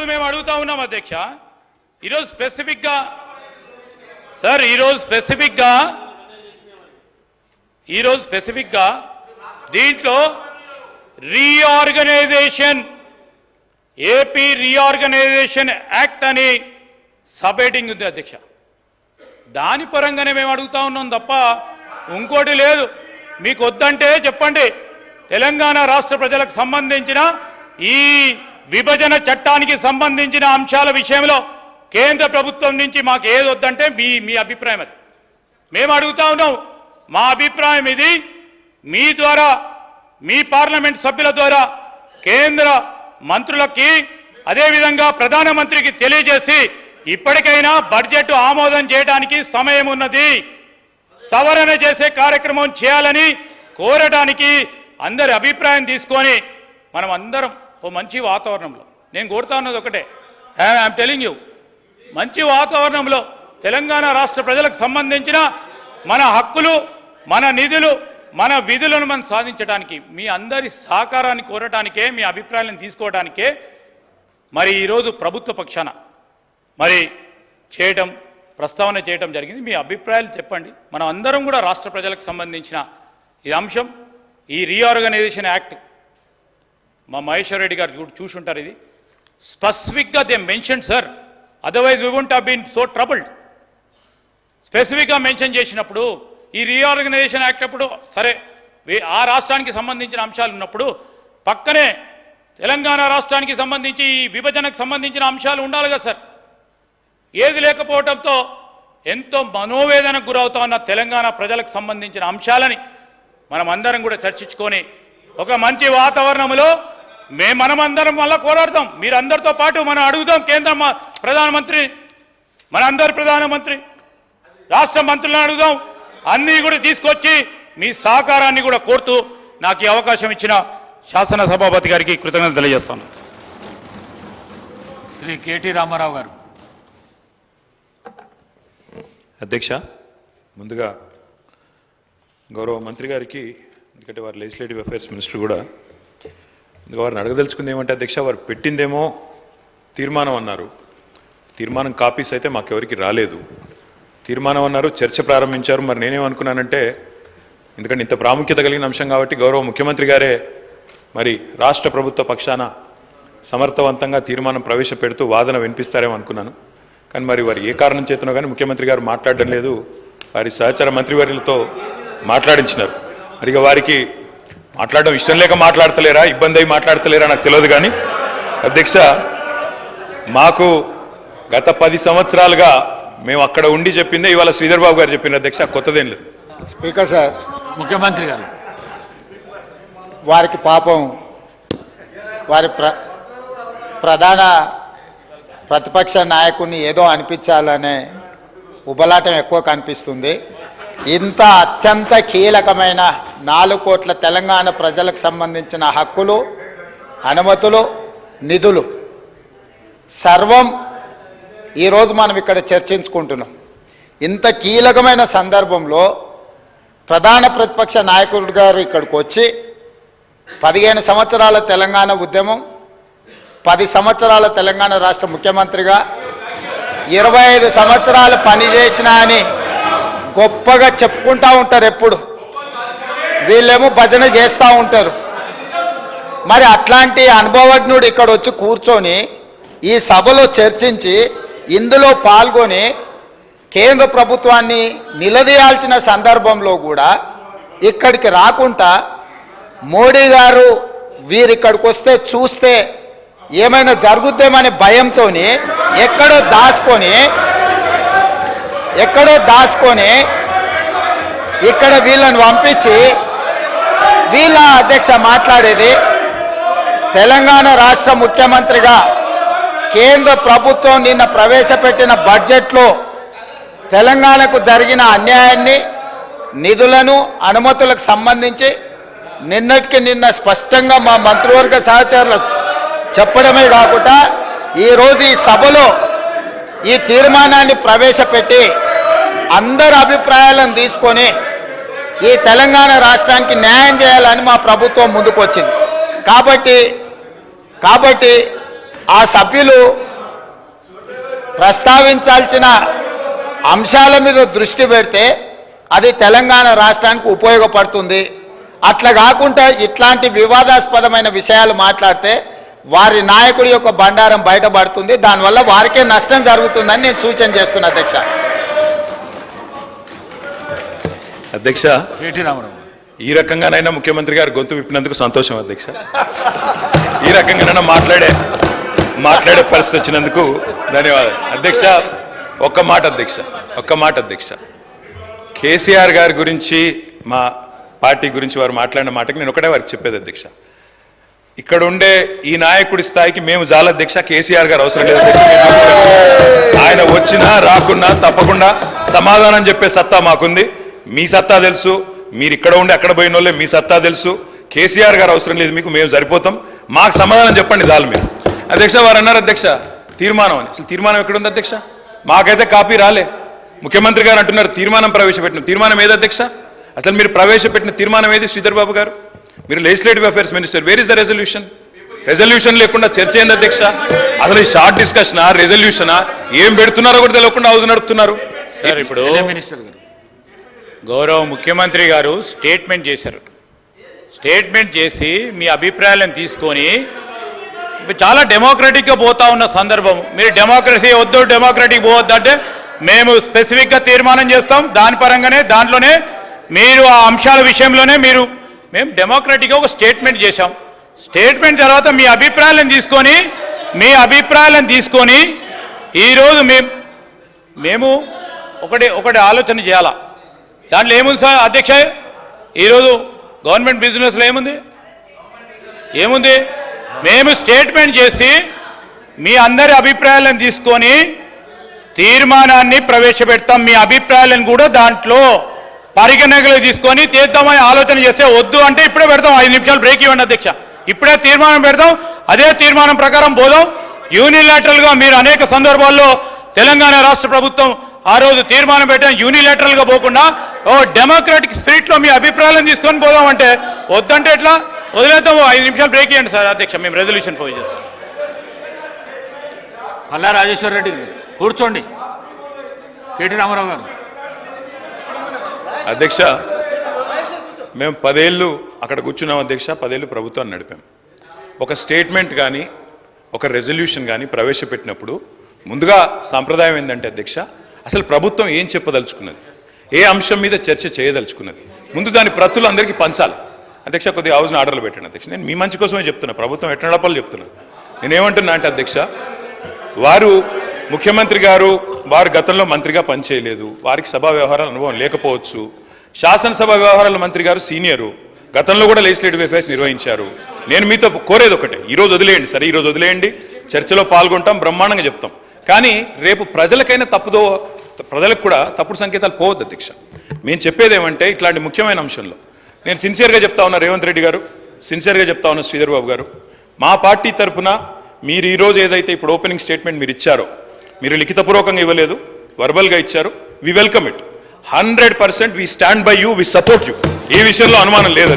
ఈరోజు మేము అడుగుతా ఉన్నాం అధ్యక్ష. ఈరోజు స్పెసిఫిక్గా సార్ ఈరోజు స్పెసిఫిక్గా ఈరోజు స్పెసిఫిక్గా దీంట్లో రీఆర్గనైజేషన్ ఏపీ రీఆర్గనైజేషన్ యాక్ట్ అని సబ్ హెడ్డింగ్ ఉంది అధ్యక్ష. దాని పరంగానే మేము అడుగుతా ఉన్నాం తప్ప ఇంకోటి లేదు. మీకు వద్దంటే చెప్పండి. తెలంగాణ రాష్ట్ర ప్రజలకు సంబంధించిన ఈ విభజన చట్టానికి సంబంధించిన అంశాల విషయంలో కేంద్ర ప్రభుత్వం నుంచి మాకు ఏది వద్దంటే మీ మీ అభిప్రాయం అది. మేము అడుగుతా ఉన్నాం మా అభిప్రాయం ఇది మీ ద్వారా మీ పార్లమెంట్ సభ్యుల ద్వారా కేంద్ర మంత్రులకి అదేవిధంగా ప్రధానమంత్రికి తెలియజేసి ఇప్పటికైనా బడ్జెట్ ఆమోదం చేయడానికి సమయం ఉన్నది. సవరణ చేసే కార్యక్రమం చేయాలని కోరడానికి అందరి అభిప్రాయం తీసుకొని మనం అందరం ఓ మంచి వాతావరణంలో. నేను కోరుతా ఉన్నది ఒకటే ఐఎమ్ టెలింగ్ యూ. మంచి వాతావరణంలో తెలంగాణ రాష్ట్ర ప్రజలకు సంబంధించిన మన హక్కులు మన నిధులు మన విధులను మనం సాధించడానికి మీ అందరి సహకారాన్ని కోరటానికే మీ అభిప్రాయాలను తీసుకోవడానికే మరి ఈరోజు ప్రభుత్వ పక్షాన మరి చేయటం ప్రస్తావన చేయటం జరిగింది. మీ అభిప్రాయాలు చెప్పండి. మనం అందరం కూడా రాష్ట్ర ప్రజలకు సంబంధించిన ఈ అంశం ఈ రీఆర్గనైజేషన్ యాక్ట్ మా మహేశ్వర్ రెడ్డి గారు చూసి చూసుంటారు ఇది. స్పెసిఫిక్గా they mention sir otherwise we won't been so troubled స్పెసిఫిక్గా మెన్షన్ చేసినప్పుడు ఈ రీఆర్గనైజేషన్ యాక్ట్ అప్పుడు సరే ఆ రాష్ట్రానికి సంబంధించిన అంశాలు ఉన్నప్పుడు పక్కనే తెలంగాణ రాష్ట్రానికి సంబంధించి ఈ విభజనకు సంబంధించిన అంశాలు ఉండాలి కదా సార్ ఏది లేకపోవడంతో ఎంతో మనోవేదనకు గురవుతా ఉన్న తెలంగాణ ప్రజలకు సంబంధించిన అంశాలని మనం అందరం కూడా చర్చించుకొని ఒక మంచి వాతావరణంలో మేము మనమందరం మళ్ళా పోరాడతాం మీరందరితో పాటు మనం అడుగుదాం కేంద్ర ప్రధానమంత్రి మనందరి ప్రధానమంత్రి. రాష్ట్ర మంత్రులను అడుగుదాం. అన్నీ కూడా తీసుకొచ్చి మీ సహకారాన్ని కూడా కోరుతూ నాకు ఈ అవకాశం ఇచ్చిన శాసన సభాపతి గారికి కృతజ్ఞతలు తెలియజేస్తాను. శ్రీ కేటీ రామారావు గారు. అధ్యక్ష ముందుగా గౌరవ మంత్రి గారికి ఎందుకంటే వారు లెజిస్లేటివ్ అఫైర్స్ మినిస్టర్ కూడా ఇంకా వారిని అడగదలుచుకుంది ఏమంటే అధ్యక్ష వారు పెట్టిందేమో తీర్మానం అన్నారు. తీర్మానం కాపీస్ అయితే మాకెవరికి రాలేదు. తీర్మానం అన్నారు చర్చ ప్రారంభించారు. మరి నేనేమనుకున్నానంటే ఎందుకంటే ఇంత ప్రాముఖ్యత కలిగిన అంశం కాబట్టి గౌరవ ముఖ్యమంత్రి గారే మరి రాష్ట్ర ప్రభుత్వ పక్షాన సమర్థవంతంగా తీర్మానం ప్రవేశపెడుతూ వాదన వినిపిస్తారేమో అనుకున్నాను. కానీ మరి వారు ఏ కారణం చేతనో కానీ ముఖ్యమంత్రి గారు మాట్లాడడం లేదు. వారి సహచర మంత్రివర్యులతో మాట్లాడించినారు. మరి వారికి మాట్లాడడం ఇష్టం లేక మాట్లాడతలేరా ఇబ్బంది అయి మాట్లాడతలేరా నాకు తెలియదు కానీ. అధ్యక్ష మాకు గత పది సంవత్సరాలుగా మేము అక్కడ ఉండి చెప్పిందే ఇవాళ శ్రీధర్ బాబు గారు చెప్పింది అధ్యక్ష కొత్తదేం లేదు. Speaker sir. ముఖ్యమంత్రి గారు. వారికి పాపం వారి ప్ర ప్రధాన ప్రతిపక్ష నాయకుడిని ఏదో అనిపించాలనే ఉబలాటం ఎక్కువ కనిపిస్తుంది. ఇంత అత్యంత కీలకమైన నాలుగు కోట్ల తెలంగాణ ప్రజలకు సంబంధించిన హక్కులు అనుమతులు నిధులు. సర్వం ఈరోజు మనం ఇక్కడ చర్చించుకుంటున్నాం. ఇంత కీలకమైన సందర్భంలో ప్రధాన ప్రతిపక్ష నాయకుడు గారు ఇక్కడికి వచ్చి పదిహేను సంవత్సరాల తెలంగాణ ఉద్యమం పది సంవత్సరాల తెలంగాణ రాష్ట్ర ముఖ్యమంత్రిగా ఇరవై ఐదు సంవత్సరాలు పనిచేసిన అని గొప్పగా చెప్పుకుంటా ఉంటారు ఎప్పుడు. వీళ్ళేమో భజన చేస్తూ ఉంటారు. మరి అట్లాంటి అనుభవజ్ఞుడు ఇక్కడ వచ్చి కూర్చొని ఈ సభలో చర్చించి ఇందులో పాల్గొని కేంద్ర ప్రభుత్వాన్ని నిలదీయాల్సిన సందర్భంలో కూడా ఇక్కడికి రాకుండా మోడీ గారు వీరిక్కడికి వస్తే చూస్తే ఏమైనా జరుగుద్దేమనే భయంతో ఎక్కడో దాచుకొని ఎక్కడో దాచుకొని ఇక్కడ వీళ్ళని పంపించి వీళ్ళ అధ్యక్ష మాట్లాడేది తెలంగాణ రాష్ట్ర ముఖ్యమంత్రిగా కేంద్ర ప్రభుత్వం నిన్న ప్రవేశపెట్టిన బడ్జెట్లో తెలంగాణకు జరిగిన అన్యాయాన్ని నిధులను అనుమతులకు సంబంధించి నిన్నటికి నిన్న స్పష్టంగా మా మంత్రివర్గ సహచరులకు చెప్పడమే కాకుండా ఈరోజు ఈ సభలో ఈ తీర్మానాన్ని ప్రవేశపెట్టి అందరి అభిప్రాయాలను తీసుకొని ఈ తెలంగాణ రాష్ట్రానికి న్యాయం చేయాలని మా ప్రభుత్వం ముందుకొచ్చింది. కాబట్టి కాబట్టి ఆ సభ్యులు ప్రస్తావించాల్సిన అంశాల మీద దృష్టి పెడితే అది తెలంగాణ రాష్ట్రానికి ఉపయోగపడుతుంది. అట్లా కాకుండా ఇట్లాంటి వివాదాస్పదమైన విషయాలు మాట్లాడితే వారి నాయకుడి యొక్క బండారం బయటపడుతుంది. దానివల్ల వారికే నష్టం జరుగుతుందని నేను సూచన చేస్తున్నా అధ్యక్ష. అధ్యక్ష కేటీ రామారావు గారు. ఈ రకంగానైనా ముఖ్యమంత్రి గారు గొంతు విప్పినందుకు సంతోషం అధ్యక్ష. ఈ రకంగానైనా మాట్లాడే మాట్లాడే పరిస్థితి వచ్చినందుకు ధన్యవాదాలు. అధ్యక్ష ఒక్క మాట అధ్యక్ష ఒక్క మాట అధ్యక్ష. కేసీఆర్ గారి గురించి మా పార్టీ గురించి వారు మాట్లాడిన మాటకి నేను ఒకటే వారికి చెప్పేది అధ్యక్ష. ఇక్కడ ఉండే ఈ నాయకుడి స్థాయికి మేము జాల అధ్యక్ష కేసీఆర్ గారు అవసరం లేదు. ఆయన వచ్చినా రాకున్నా తప్పకుండా సమాధానం చెప్పే సత్తా మాకుంది. మీ సత్తా తెలుసు. మీరు ఇక్కడ ఉండి అక్కడ పోయిన మీ సత్తా తెలుసు. కేసీఆర్ గారు అవసరం లేదు మీకు మేము సరిపోతాం. మాకు సమాధానం చెప్పండి చాలు మీరు అధ్యక్ష వారు అన్నారు అధ్యక్ష తీర్మానం అని. అసలు తీర్మానం ఎక్కడ ఉంది అధ్యక్ష? మాకైతే కాపీ రాలే. ముఖ్యమంత్రి గారు అంటున్నారు తీర్మానం ప్రవేశపెట్టిన తీర్మానం ఏది అధ్యక్ష? అసలు మీరు ప్రవేశపెట్టిన తీర్మానం ఏది శ్రీధర్ బాబు గారు? మీరు legislative affairs minister where is the resolution resolution లేకుండా చర్చ ఏంది అధ్యక్ష? అసలు ఈ షార్ట్ డిస్కషనా రెజల్యూషనా ఏం పెడుతున్నారో కూడా తెలియకుండా అవుతు నడుపుతున్నారు. సార్ ఇప్పుడు గౌరవ ముఖ్యమంత్రి గారు స్టేట్మెంట్ చేశారు. స్టేట్మెంట్ చేసి మీ అభిప్రాయాలను తీసుకొని ఇప్పుడు చాలా డెమోక్రటిక్గా పోతా ఉన్న సందర్భం. మీరు డెమోక్రసీ వద్దు డెమోక్రటిక్ పోవద్దు అంటే మేము స్పెసిఫిక్గా తీర్మానం చేస్తాం. దాని పరంగానే దాంట్లోనే మీరు ఆ అంశాల విషయంలోనే మీరు మేము డెమోక్రటిక్గా ఒక స్టేట్మెంట్ చేశాం. స్టేట్మెంట్ తర్వాత మీ అభిప్రాయాలను తీసుకొని మీ అభిప్రాయాలను తీసుకొని ఈరోజు మేము మేము ఒకటి ఒకటి ఆలోచన చేయాలా. దాంట్లో ఏముంది సార్ అధ్యక్ష? ఈరోజు గవర్నమెంట్ బిజినెస్లో ఏముంది? ఏముంది? మేము స్టేట్మెంట్ చేసి మీ అందరి అభిప్రాయాలను తీసుకొని తీర్మానాన్ని ప్రవేశపెడతాం. మీ అభిప్రాయాలను కూడా దాంట్లో పరిగణనలో తీసుకొని తీద్దామని ఆలోచన చేస్తే వద్దు అంటే ఇప్పుడే పెడతాం. ఐదు నిమిషాలు బ్రేక్ ఇవ్వండి అధ్యక్ష. ఇప్పుడే తీర్మానం పెడతాం. అదే తీర్మానం ప్రకారం పోదాం. యూనిలాటరల్గా మీరు అనేక సందర్భాల్లో తెలంగాణ రాష్ట్ర ప్రభుత్వం ఆ రోజు తీర్మానం పెట్టాం. యూనిలాటరల్గా పోకుండా ఓ డెమోక్రాటిక్ స్పిరిట్లో మీ అభిప్రాయాలను తీసుకొని పోదాం అంటే వద్దంటే ఎట్లా? వదిలేద్దాం ఐదు నిమిషాలు బ్రేక్ ఇవ్వండి సార్ అధ్యక్ష. మేము రెజల్యూషన్ పోయి చేస్తాం. మల్లా రాజేశ్వర రెడ్డి కూర్చోండి. కేటీ రామారావు గారు. అధ్యక్ష మేము పదేళ్ళు అక్కడ కూర్చున్నాం అధ్యక్ష పదేళ్ళు ప్రభుత్వాన్ని నడిపాం. ఒక స్టేట్మెంట్ కానీ ఒక రెజల్యూషన్ కానీ ప్రవేశపెట్టినప్పుడు ముందుగా సాంప్రదాయం ఏంటంటే అధ్యక్ష అసలు ప్రభుత్వం ఏం చెప్పదలుచుకున్నది? ఏ అంశం మీద చర్చ చేయదలుచుకున్నది? ముందు దాని ప్రతులు అందరికీ పంచాలి. అధ్యక్ష కొద్దిగా హౌస్ని ఆర్డర్లు పెట్టండి అధ్యక్ష. నేను మీ మంచి కోసమే చెప్తున్నా ప్రభుత్వం ఎట్లా నడపాలి చెప్తున్నా. నేనేమంటున్నా అంటే అధ్యక్ష వారు ముఖ్యమంత్రి గారు వారు గతంలో మంత్రిగా పనిచేయలేదు. వారికి సభా వ్యవహారాల అనుభవం లేకపోవచ్చు. శాసనసభ వ్యవహారాల మంత్రి గారు సీనియరు. గతంలో కూడా లెజిస్లేటివ్ అఫైర్స్ నిర్వహించారు. నేను మీతో కోరేది ఒకటే. ఈరోజు వదిలేయండి. సరే ఈరోజు వదిలేయండి. చర్చలో పాల్గొంటాం బ్రహ్మాండంగా చెప్తాం. కానీ రేపు ప్రజలకైనా తప్పుదో ప్రజలకు కూడా తప్పుడు సంకేతాలు పోవద్దు అధ్యక్ష. మేము చెప్పేది ఏమంటే ఇట్లాంటి ముఖ్యమైన అంశంలో. నేను సిన్సియర్గా చెప్తా ఉన్నా రేవంత్ రెడ్డి గారు సిన్సియర్గా చెప్తా ఉన్నా శ్రీధర్ బాబు గారు. మా పార్టీ తరపున మీరు ఈరోజు ఏదైతే ఇప్పుడు ఓపెనింగ్ స్టేట్మెంట్ మీరు ఇచ్చారో మీరు లిఖితపూర్వకంగా ఇవ్వలేదు వర్బల్గా ఇచ్చారు. We welcome it hundred percent we stand by you we support you ఈ విషయంలో అనుమానం లేదు